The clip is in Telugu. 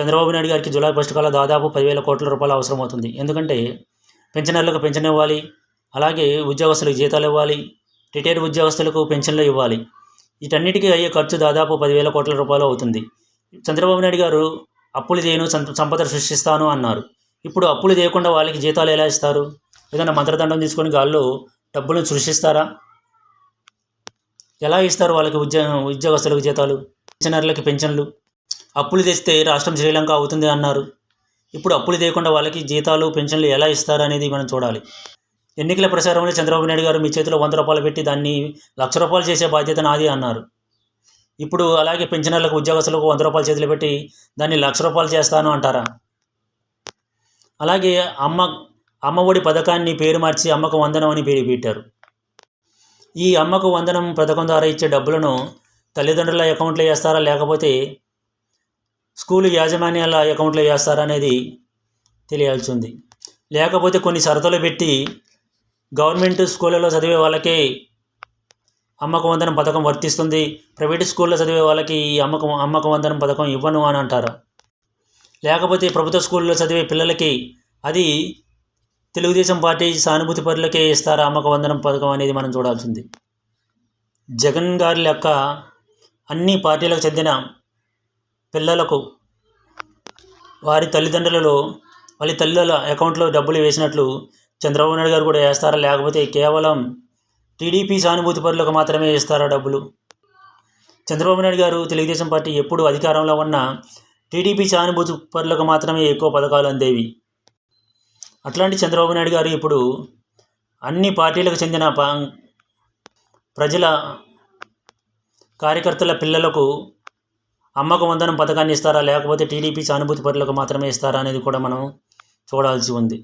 చంద్రబాబు నాయుడు గారికి జూలై ఫస్ట్ కల్లా దాదాపు పదివేల కోట్ల రూపాయలు అవసరమవుతుంది. ఎందుకంటే పెన్షనర్లకు పెన్షన్ ఇవ్వాలి అలాగే ఉద్యోగస్తులకు జీతాలు ఇవ్వాలి రిటైర్డ్ ఉద్యోగస్తులకు పెన్షన్లు ఇవ్వాలి. వీటన్నిటికీ అయ్యే ఖర్చు దాదాపు పదివేల కోట్ల రూపాయలు అవుతుంది. చంద్రబాబు నాయుడు గారు అప్పులు చేయను సం- సంపద సృష్టిస్తాను అన్నారు. ఇప్పుడు అప్పులు చేయకుండా వాళ్ళకి జీతాలు ఎలా ఇస్తారు? ఏదైనా మంత్రదండం తీసుకొని వాళ్ళు డబ్బులను సృష్టిస్తారా? ఎలా ఇస్తారు వాళ్ళకి ఉద్యోగ ఉద్యోగస్తులకు జీతాలు పెన్షనర్లకి పెన్షన్లు? అప్పులు తెస్తే రాష్ట్రం శ్రీలంక అవుతుంది అన్నారు. ఇప్పుడు అప్పులు చేయకుండా వాళ్ళకి జీతాలు పెన్షన్లు ఎలా ఇస్తారు అనేది మనం చూడాలి. ఎన్నికల ప్రచారంలో చంద్రబాబు నాయుడు గారు మీ చేతిలో వంద రూపాయలు పెట్టి దాన్ని లక్ష రూపాయలు చేసే బాధ్యత నాది అన్నారు. ఇప్పుడు అలాగే పెన్షనర్లకు ఉద్యోగస్తులకు వంద రూపాయలు చేతులు పెట్టి దాన్ని లక్ష రూపాయలు చేస్తాను అంటారా? అలాగే అమ్మ అమ్మ ఒడి పథకాన్ని పేరు మార్చి అమ్మకు వందనం అని పేరు పెట్టారు. ఈ అమ్మకు వందనం పథకం ద్వారా ఇచ్చే డబ్బులను తల్లిదండ్రుల అకౌంట్లో వేస్తారా లేకపోతే స్కూల్ యాజమాన్యాల అకౌంట్లో వేస్తారా అనేది తెలియాల్సి ఉంది లేకపోతే కొన్ని షరతులు పెట్టి గవర్నమెంట్ స్కూళ్ళలో చదివే వాళ్ళకి అమ్మకం వందనం పథకం వర్తిస్తుంది. ప్రైవేట్ స్కూల్లో చదివే వాళ్ళకి ఈ అమ్మకం అమ్మక వందనం పథకం ఇవ్వను అని అంటారు. లేకపోతే ప్రభుత్వ స్కూల్లో చదివే పిల్లలకి అది తెలుగుదేశం పార్టీ సానుభూతి పరులకే ఇస్తారా అమ్మక వందనం పథకం అనేది మనం చూడాల్సింది. జగన్ గారి యొక్క అన్ని పార్టీలకు చెందిన పిల్లలకు వారి తల్లిదండ్రులలో వాళ్ళ తల్లుల అకౌంట్లో డబ్బులు వేసినట్లు చంద్రబాబు నాయుడు గారు కూడా వేస్తారా? లేకపోతే కేవలం టీడీపీ సానుభూతి పరులకు మాత్రమే ఇస్తారా డబ్బులు? చంద్రబాబు నాయుడు గారు తెలుగుదేశం పార్టీ ఎప్పుడు అధికారంలో ఉన్న టీడీపీ సానుభూతి పరులకు మాత్రమే ఎక్కువ పథకాలు అందేవి. అట్లాంటి చంద్రబాబు నాయుడు గారు ఇప్పుడు అన్ని పార్టీలకు చెందిన ప్రజల కార్యకర్తల పిల్లలకు అమ్మకు వందనం పథకాన్ని ఇస్తారా? లేకపోతే టీడీపీ సానుభూతి పరులకు మాత్రమే ఇస్తారా అనేది కూడా మనం చూడాల్సి ఉంది.